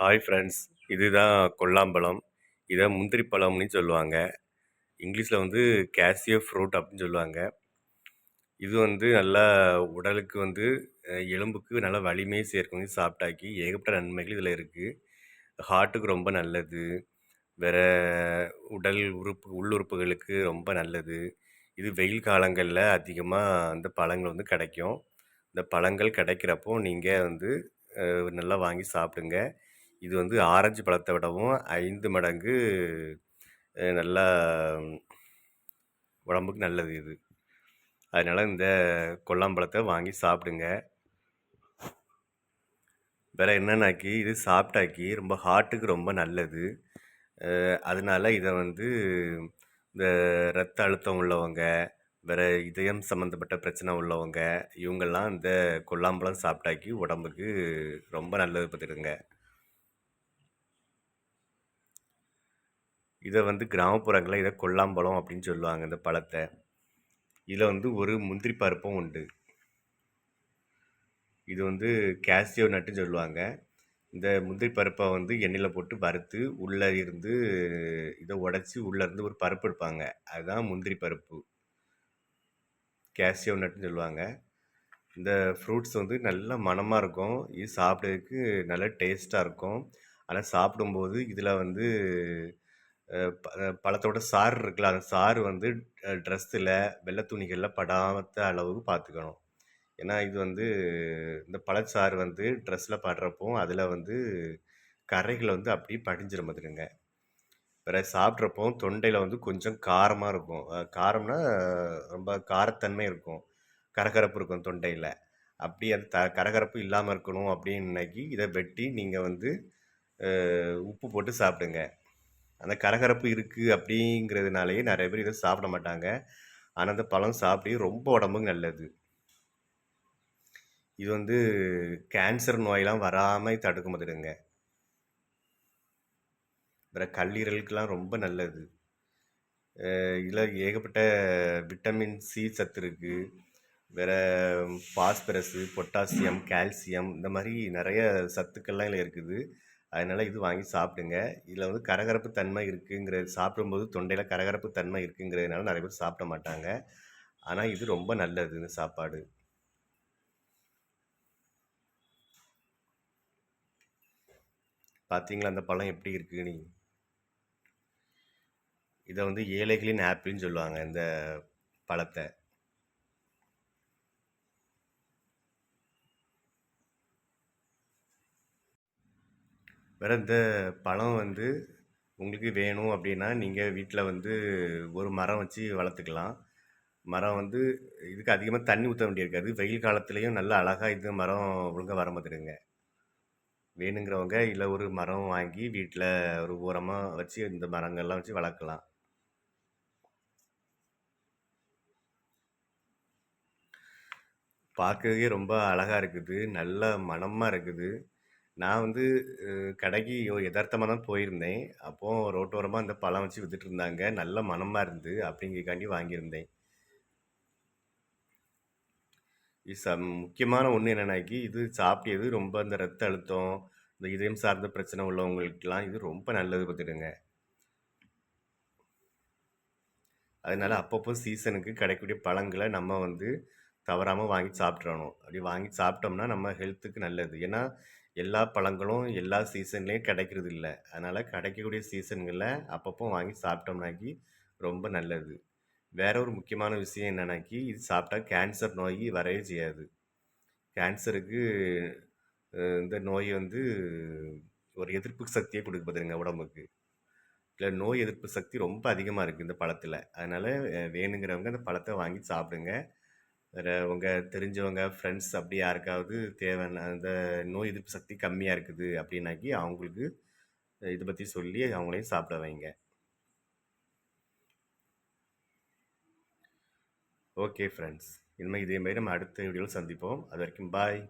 Hi friends இதுதான் கொல்லாம்பழம். இதை முந்திரி பழம்னு சொல்லுவாங்க. இங்கிலீஷில் வந்து கேசியோ ஃப்ரூட் அப்படின்னு சொல்லுவாங்க. இது வந்து நல்லா உடலுக்கு வந்து எலும்புக்கு நல்லா வலிமையை சேர்க்கும். சாப்பிட்டாக்கி ஏகப்பட்ட நன்மைகள் இதில் இருக்குது ஹார்ட்டுக்கு ரொம்ப நல்லது. வேறு உடல் உறுப்பு உள்ளுறுப்புகளுக்கு ரொம்ப நல்லது. இது வெயில் காலங்களில் அதிகமாக அந்த பழங்கள் வந்து கிடைக்கும். இந்த பழங்கள் கிடைக்கிறப்போ நீங்கள் வந்து நல்லா வாங்கி சாப்பிடுங்க. இது வந்து ஆரஞ்சு பழத்தை விடவும் ஐந்து மடங்கு நல்லா உடம்புக்கு நல்லது இது. அதனால் இந்த கொல்லாம்பழத்தை வாங்கி சாப்பிடுங்க. வேறு என்னென்னாக்கி இது சாப்பிட்டாக்கி ரொம்ப ஹார்ட்டுக்கு ரொம்ப நல்லது. அதனால் அதனால இதை வந்து இந்த ரத்த அழுத்தம் உள்ளவங்க வேறு இதயம் சம்மந்தப்பட்ட பிரச்சனை உள்ளவங்க இவங்கெல்லாம் இந்த கொல்லாம்பழம் சாப்பிட்டாக்கி உடம்புக்கு ரொம்ப நல்லது பார்த்துடுங்க இதை வந்து கிராமப்புறங்களில் இதை கொல்லாம்பழம் அப்படின்னு சொல்லுவாங்க இந்த பழத்தை. இதில் வந்து ஒரு முந்திரி பருப்பும் உண்டு. இது வந்து கேசியோ நட்டுன்னு சொல்லுவாங்க. இந்த முந்திரி பருப்பை வந்து எண்ணெயில் போட்டு வறுத்து உள்ளே இருந்து இதை உடச்சி உள்ளே இருந்து ஒரு பருப்பு எடுப்பாங்க. அதுதான் முந்திரி பருப்பு. கேசியோ நட்டுன்னு சொல்லுவாங்க. இந்த ஃப்ரூட்ஸ் வந்து நல்ல மணமாக இருக்கும். இது சாப்பிட்றதுக்கு நல்ல டேஸ்ட்டாக இருக்கும். ஆனால் சாப்பிடும்போது இதில் வந்து பழத்தோட சாறு இருக்குல்ல அந்த சாறு வந்து ட்ரெஸ்ஸில் வெள்ளை துணிகளில் படாமத்த அளவுக்கு பார்த்துக்கணும் ஏன்னா இது வந்து இந்த பழச்சாறு வந்து ட்ரெஸ்ஸில் படுறப்போ அதில் வந்து கரைகளை வந்து அப்படியே படிஞ்சிட மாதிரிங்க வேற சாப்பிட்றப்போ தொண்டையில் வந்து கொஞ்சம் காரமாக இருக்கும். காரம்னா ரொம்ப காரத்தன்மை இருக்கும். கரகரப்பு இருக்கும் தொண்டையில். அப்படி அது த கரகரப்பு இல்லாமல் இருக்கணும் அப்படின்னாக்கி இதை வெட்டி நீங்கள் வந்து உப்பு போட்டு சாப்பிடுங்க. அந்த கரகரப்பு இருக்குது அப்படிங்கிறதுனாலேயே நிறைய பேர் இதை சாப்பிட மாட்டாங்க. ஆனால் அந்த பழம் சாப்பிட்டு ரொம்ப உடம்புக்கு நல்லது. இது வந்து கேன்சர் நோயெல்லாம் வராமல் தடுக்க பார்த்துடுங்க வேற கல்லீரலுக்கெல்லாம் ரொம்ப நல்லது. இதில் ஏகப்பட்ட விட்டமின் சி சத்து இருக்குது வேற பாஸ்பரஸு பொட்டாசியம் கால்சியம் இந்த மாதிரி நிறைய சத்துக்கள்லாம் இதில் இருக்குது. அதனால் இது வாங்கி சாப்பிடுங்க. இதில் வந்து கரகரப்பு தன்மை இருக்குங்கிற சாப்பிடும்போது தொண்டையில் கரகரப்பு தன்மை இருக்குங்கிறதுனால நிறைய பேர் சாப்பிட மாட்டாங்க. ஆனால் இது ரொம்ப நல்லது இந்த சாப்பாடு. பார்த்தீங்களா அந்த பழம் எப்படி இருக்குன்னு இதை வந்து ஏழைகளின் ஆப்பிள்னு சொல்லுவாங்க இந்த பழத்தை. வேற இந்த பழம் வந்து உங்களுக்கு வேணும் அப்படின்னா நீங்கள் வீட்டில் வந்து ஒரு மரம் வச்சு வளர்த்துக்கலாம். மரம் வந்து இதுக்கு அதிகமாக தண்ணி ஊற்ற வேண்டியிருக்காது. வெயில் காலத்துலேயும் நல்லா அழகாக இது மரம் ஒழுங்காக வர பார்த்துடுங்க வேணுங்கிறவங்க இல்லை ஒரு மரம் வாங்கி வீட்டில் ஒரு ஓரமாக வச்சு இந்த மரங்கள்லாம் வச்சு வளர்க்கலாம். பார்க்கறதுக்கே ரொம்ப அழகாக இருக்குது. நல்ல மணமாக இருக்குது. நான் வந்து அஹ், கடைக்கு எதார்த்தமாக தான் போயிருந்தேன். அப்போது ரோட்டோரமாக இந்த பழம் வச்சு வித்துட்டு இருந்தாங்க நல்ல மனமாக இருந்து அப்படிங்கிறக்காண்டி வாங்கியிருந்தேன். இது ச முக்கியமான ஒன்று என்னன்னாக்கி இது சாப்பிட்டது ரொம்ப இந்த ரத்த அழுத்தம் இந்த இதயம் சார்ந்த பிரச்சனை உள்ளவங்களுக்கெல்லாம் இது ரொம்ப நல்லது பார்த்துடுங்க அதனால அப்பப்போ சீசனுக்கு கிடைக்கக்கூடிய பழங்களை நம்ம வந்து தவறாமல் வாங்கி சாப்பிட்றணும் அப்படி வாங்கி சாப்பிட்டோம்னா நம்ம ஹெல்த்துக்கு நல்லது. ஏன்னா எல்லா பழங்களும் எல்லா சீசன்லேயும் கிடைக்கிறது இல்லை அதனால் கிடைக்கக்கூடிய சீசன்களில் அப்பப்போ வாங்கி சாப்பிட்டோம்னாக்கி ரொம்ப நல்லது. வேற ஒரு முக்கியமான விஷயம் என்னன்னாக்கி இது சாப்பிட்டா கேன்சர் நோய் வரவே செய்யாது. கேன்சருக்கு இந்த நோய் வந்து ஒரு எதிர்ப்பு சக்தியை கொடுக்க பார்த்துருங்க உடம்புக்கு. இல்லை நோய் எதிர்ப்பு சக்தி ரொம்ப அதிகமாக இருக்குது இந்த பழத்தில். அதனால் வேணுங்கிறவங்க அந்த பழத்தை வாங்கி சாப்பிடுங்க. வேறு உங்கள் தெரிஞ்சவங்க ஃப்ரெண்ட்ஸ் அப்படி யாருக்காவது தேவைன்னா அந்த நோய் எதிர்ப்பு சக்தி கம்மியாக இருக்குது அப்படின்னாக்கி அவங்களுக்கு இதை பற்றி சொல்லி அவங்களையும் சாப்பிட வைங்க. ஓகே ஃப்ரெண்ட்ஸ் இனிமேல் இதேமாரி நம்ம அடுத்த வீடியோவில் சந்திப்போம். அது வரைக்கும் பாய்